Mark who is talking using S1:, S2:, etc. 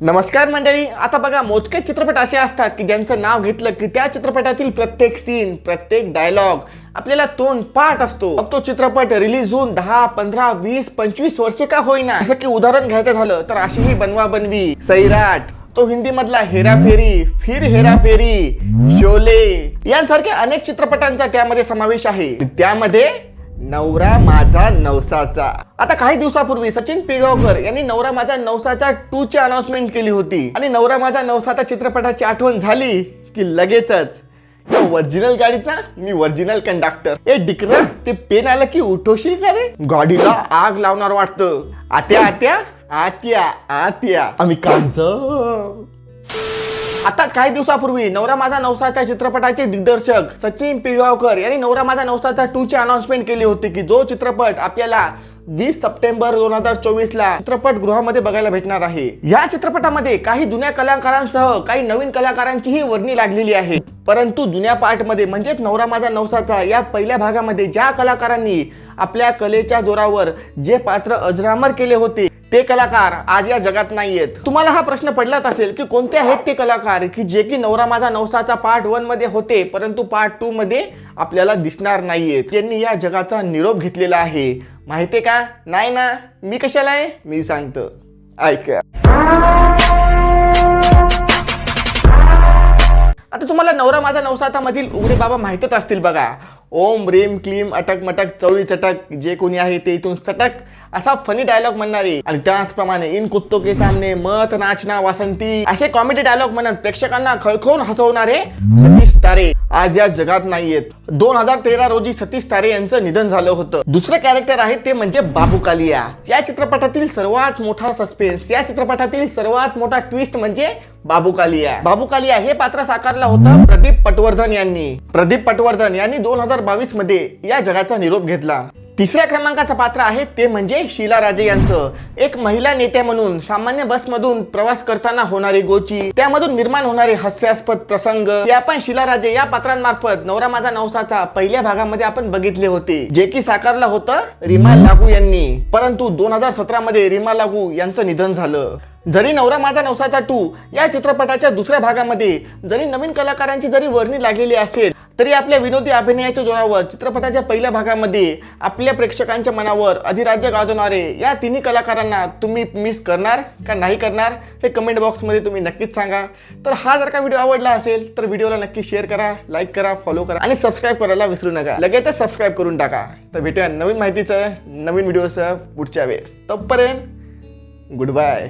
S1: नमस्कार मंडळी. आता बघा मोजके चित्रपट असे असतात की ज्यांचं नाव घेतलं की त्या चित्रपटातील प्रत्येक सीन प्रत्येक डायलॉग आपल्याला तोंड पाठ असतो. मग तो चित्रपट रिलीज होऊन दहा पंधरा वीस पंचवीस वर्षे का होईना? जसं की उदाहरण घ्यायचं झालं तर अशी ही बनवा बनवी. सैराट तो हिंदी मधला हेराफेरी फिर हेराफेरी शोले यांसारख्या अनेक चित्रपटांचा त्यामध्ये समावेश आहे. त्यामध्ये नवरा माझा नवसाचा. आता काही दिवसापूर्वी सचिन पिळगावकर यांनी नवरा माझा नवसाचा टू ची अनाउन्समेंट केली होती. आणि नवरा माझा नवसाचा चित्रपटाची आठवण झाली की लगेचच. ओरिजिनल गाडीचा मी ओरिजिनल कंडक्टर ए डिकरा ते पेन आलं की उठवशील का रे? गाडीला आग लावणार वाटतं. आत्या आत्या आत्या आत्या. आम्ही कांच आताच काही दिवसापूर्वी नवरा माझा नवसाच्या चित्रपटाचे दिग्दर्शक सचिन पिळगावकर यांनी नवरा माझा नवसाचा टू ची अनाउन्समेंट केली होती की जो चित्रपट आपल्याला वीस सप्टेंबर दोन हजार चोवीस ला चित्रपटगृहामध्ये बघायला भेटणार आहे. या चित्रपटामध्ये काही जुन्या कलाकारांसह काही नवीन कलाकारांचीही वर्णी लागलेली आहे. परंतु जुन्या पार्टमध्ये म्हणजेच नवरा माझा नवसाचा या पहिल्या भागामध्ये ज्या कलाकारांनी आपल्या कलेच्या जोरावर जे पात्र अजरामर केले होते ते कलाकार आज या जगात नाहीयेत तुम्हाला हा प्रश्न पडलाच असेल की कोणते आहेत ते कलाकार की जे की नवरा माझा नवसाचा पार्ट वनमध्ये होते परंतु पार्ट टू मध्ये आपल्याला दिसणार नाहीयेत. त्यांनी या जगाचा निरोप घेतलेला आहे. माहितीये का? नाही ना? मी कशाला आहे? मी सांगतो. ऐका. आता तुम्हाला नवरा माझा नवसाता मधील उघडे बाबा माहितच असतील बघा. ओम रेम क्लीम अटक मटक चवळी चटक जे कोणी आहे ते इथून चटक असा फनी डायलॉग म्हणणारे. आणि त्याचप्रमाणे इन कुत्तो के सामने मत नाचना वासंती असे कॉमेडी डायलॉग म्हणत प्रेक्षकांना खळखळून हसवणारे सतीश तारे. आज या जगात नाहीयेत. दोन हजार तेरा रोजी सतीश तारे यांचं निधन झालं होतं. दुसरं कॅरेक्टर आहे ते म्हणजे बाबू कालिया. या चित्रपटातील सर्वात मोठा सस्पेन्स या चित्रपटातील सर्वात मोठा ट्विस्ट म्हणजे बाबू कालिया. बाबू कालिया हे पात्र साकारलं होतं प्रदीप पटवर्धन यांनी. प्रदीप पटवर्धन यांनी दोन हजार बावीसमध्ये या जगाचा निरोप घेतला. तिसऱ्या क्रमांकाचं पात्र आहे ते म्हणजे शीला राजे यांचं. एक महिला नेत्या म्हणून सामान्य बसमधून प्रवास करताना होणारी गोची त्यामधून निर्माण होणारे हास्यास्पद प्रसंग हे आपण शीला राजे या पात्रांमार्फत नवरा माझा नवसाचा पहिल्या भागामध्ये आपण बघितले होते. जे की साकारलं होतं रीमा लागू यांनी. परंतु दोन हजार सतरा मध्ये रीमा लागू यांचं निधन झालं. जरी नवरा माझा नवसाचा टू या चित्रपटाच्या दुसऱ्या भागामध्ये जरी नवीन कलाकारांची जरी वर्णी लागलेली असेल तरी आपल्या विनोदी अभिनयाच्या जोरावर चित्रपटाच्या पहिल्या भागामध्ये आपल्या प्रेक्षकांच्या मनावर अधिराज्य गाजवणारे या तिन्ही कलाकारांना तुम्ही मिस करणार का नाही करणार हे कमेंट बॉक्समध्ये तुम्ही नक्कीच सांगा. तर हा जर का व्हिडिओ आवडला असेल तर व्हिडिओला नक्की शेअर करा लाईक करा फॉलो करा आणि सबस्क्राईब करायला विसरू नका. लगेचच सबस्क्राईब करून टाका. तर भेटूया नवीन माहितीचं नवीन व्हिडिओसह पुढच्या वेळेस. तोपर्यंत गुड बाय